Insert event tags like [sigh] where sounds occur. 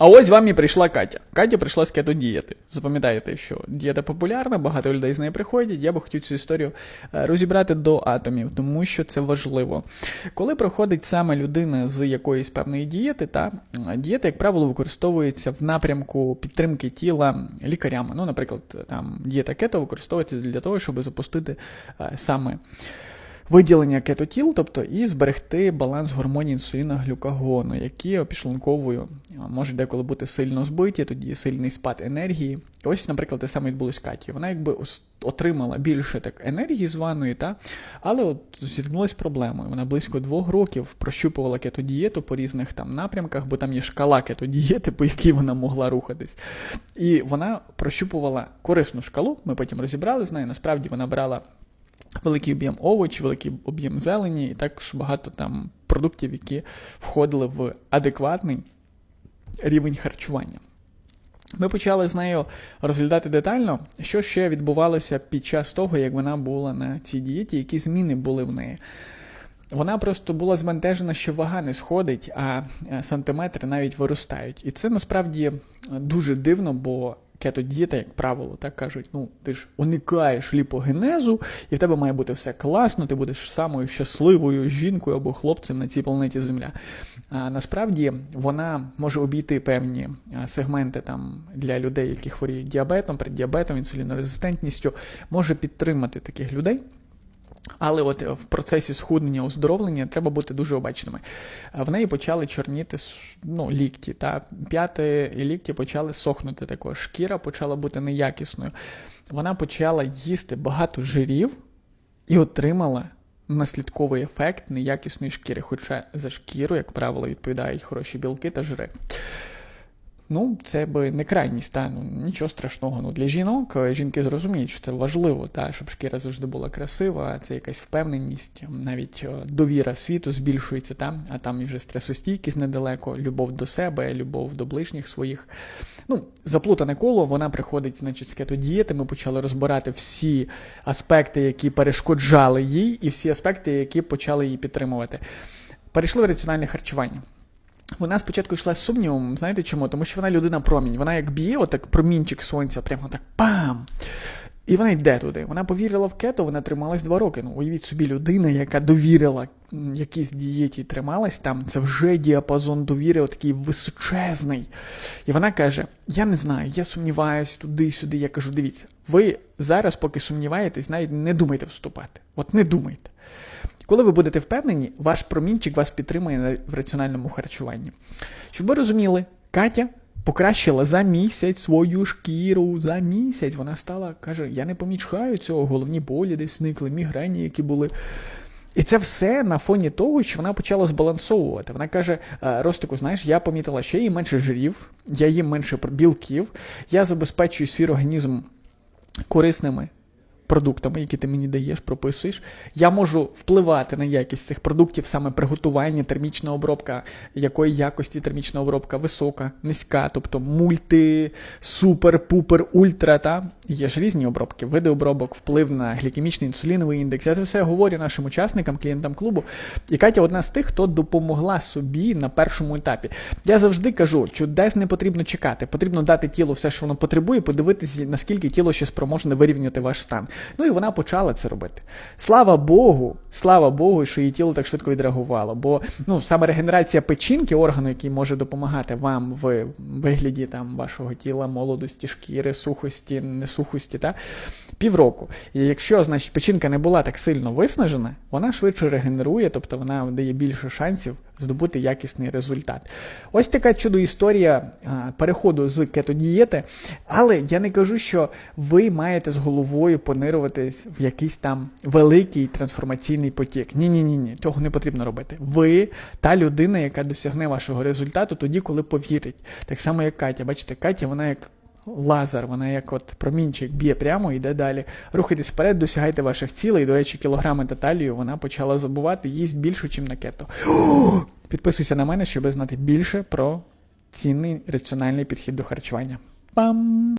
А ось вам і прийшла Катя. Катя прийшла з кето-дієти. Запам'ятаєте, що дієта популярна, багато людей з нею приходять. Я би хотів цю історію е, розібрати до атомів, тому що це важливо. Коли проходить саме людина з якоїсь певної дієти, та е, дієта, як правило, використовується в напрямку підтримки тіла лікарями. Ну, наприклад, там дієта кето використовується для того, щоб запустити е, саме виділення кетотіл, тобто і зберегти баланс гормонів інсуліна глюкагону, які опішлунковою можуть деколи бути сильно збиті, тоді сильний спад енергії. І ось, наприклад, те саме відбулось з Катєю. Вона якби отримала більше так енергії з ванної, та, але от зіткнулася проблемою. Вона близько двох років прощупувала кетодієту по різних там напрямках, бо там є шкала кетодієти, по якій вона могла рухатись. І вона прощупувала корисну шкалу. Ми потім розібрали з нею. Насправді вона брала великий об'єм овочів, великий об'єм зелені, і також багато там продуктів, які входили в адекватний рівень харчування. Ми почали з нею розглядати детально, що ще відбувалося під час того, як вона була на цій дієті, які зміни були в неї. Вона просто була збентежена, що вага не сходить, а е, сантиметри навіть виростають. І це насправді е, дуже дивно, бо кетодієта, як правило, так кажуть, ну ти ж уникаєш ліпогенезу, і в тебе має бути все класно, ти будеш самою щасливою жінкою або хлопцем на цій планеті Земля. А насправді вона може обійти певні сегменти там для людей, які хворіють діабетом, преддіабетом, інсулінорезистентністю, може підтримати таких людей. Але от в процесі схуднення, оздоровлення треба бути дуже обачними. В неї почали чорніти ну, лікті, та п'яти лікті почали сохнути також. Шкіра почала бути неякісною. Вона почала їсти багато жирів і отримала наслідковий ефект неякісної шкіри. Хоча за шкіру, як правило, відповідають хороші білки та жири. Ну, це би не крайній стан, ну, нічого страшного. Ну, для жінок е, жінки зрозуміють, що це важливо, та, щоб шкіра завжди була красива, це якась впевненість, навіть е, довіра світу збільшується, та, а там вже стресостійкість недалеко, любов до себе, любов до ближніх своїх. Ну, заплутане коло, вона приходить, значить, з кетодієти. Ми почали розбирати всі аспекти, які перешкоджали їй, і всі аспекти, які почали її підтримувати. Перейшли в раціональне харчування. Вона спочатку йшла з сумнівом, знаєте чому? Тому що вона людина промінь. Вона як б'є, отак промінчик сонця, прямо так пам! І вона йде туди. Вона повірила в кето, вона трималась два роки. Ну, уявіть собі, людина, яка довірила якійсь дієті, трималась там, це вже діапазон довіри, такий височезний. І вона каже: Я не знаю, я сумніваюсь туди-сюди. Я кажу, дивіться, ви зараз, поки сумніваєтесь, навіть не думайте вступати. От не думайте. Коли ви будете впевнені, ваш промінчик вас підтримує в раціональному харчуванні. Щоб ви розуміли, Катя покращила за місяць свою шкіру. За місяць вона стала, каже: я не помічаю цього, головні болі десь зникли, мігрені, які були. І це все на фоні того, що вона почала збалансовувати. Вона каже: «Е, Ростику, знаєш, я помітила, що я їм менше жирів, я їм менше білків, я забезпечую свій організм корисними продуктами, які ти мені даєш, прописуєш. Я можу впливати на якість цих продуктів, саме приготування, термічна обробка, якої якості термічна обробка висока, низька, тобто мульти, супер, пупер, ультра. Та є ж різні обробки, види обробок, вплив на глікемічний інсуліновий індекс. Я це все говорю нашим учасникам, клієнтам клубу. І Катя одна з тих, хто допомогла собі на першому етапі. Я завжди кажу, чудес не потрібно чекати. Потрібно дати тілу все, що воно потребує, подивитися, наскільки тіло ще спроможне вирівняти ваш стан. Ну і вона почала це робити. Слава Богу, слава Богу, що її тіло так швидко відреагувало. Бо ну, саме регенерація печінки, органу, який може допомагати вам в вигляді там, вашого тіла, молодості, шкіри, сухості, несухості, та, півроку. І якщо, значить, печінка не була так сильно виснажена, вона швидше регенерує, тобто вона дає більше шансів здобути якісний результат. Ось така чудо історія переходу з кетодієти. Але я не кажу, що ви маєте з головою понируватись в якийсь там великий трансформаційний потік. Ні, ні, ні, ні, цього не потрібно робити. Ви та людина, яка досягне вашого результату тоді, коли повірить. Так само, як Катя. Бачите, Катя, вона як. Лазер, вона як от промінчик б'є прямо, йде далі. Рухайтесь вперед, досягайте ваших цілей. До речі, кілограми та талію вона почала забувати, їсть більше, ніж на кето. [gasps] Підписуйся на мене, щоб знати більше про цінний раціональний підхід до харчування. Пам!